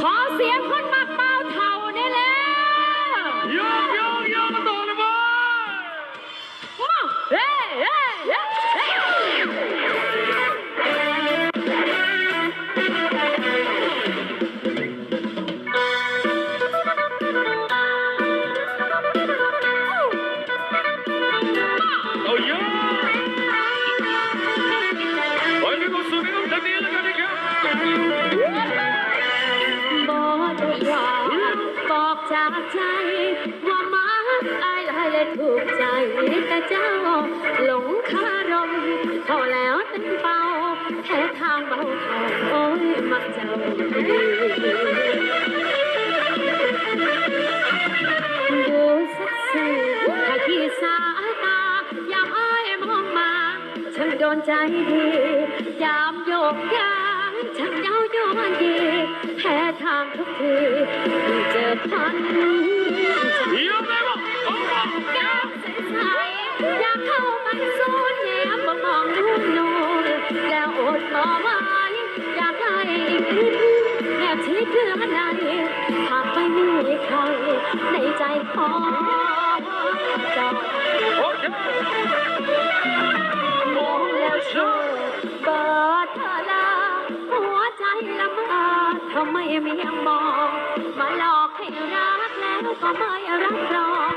ขอเสียงคน จากใจ ว่ามักอายหลายและถูกใจแต่เจ้า หลงคารมเขาแล้วเต็มเป่าแพ้ทางเบาเขาโอ้ยมักเจ้าดีดูสักสิถ้าที่สายตายามอ้ายมองมาฉันโดนใจดียามโยกย้าย ฉันเย้าโยนดีแพ้ทางทุกทีที่เจอพันโยกเลยบ้าเอาบ้าใสๆอยากเข้าไปสูนแย้มมองดูโนแล้วอดรอไว้อยากได้อีกนิดแนบชิดเรื่องใดหากไม่มีใครในใจของ ทำไมไม่ยังมอง มาหลอกให้รักแล้วก็ไม่รับรอง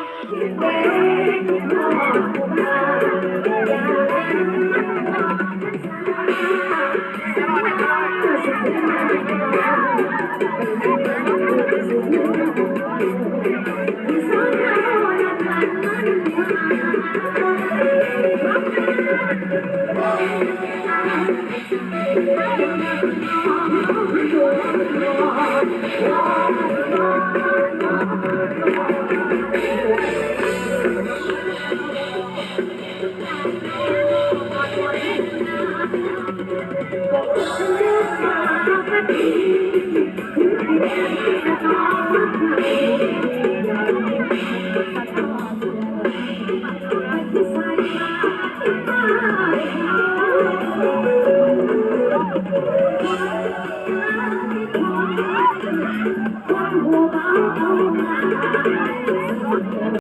โ Oh,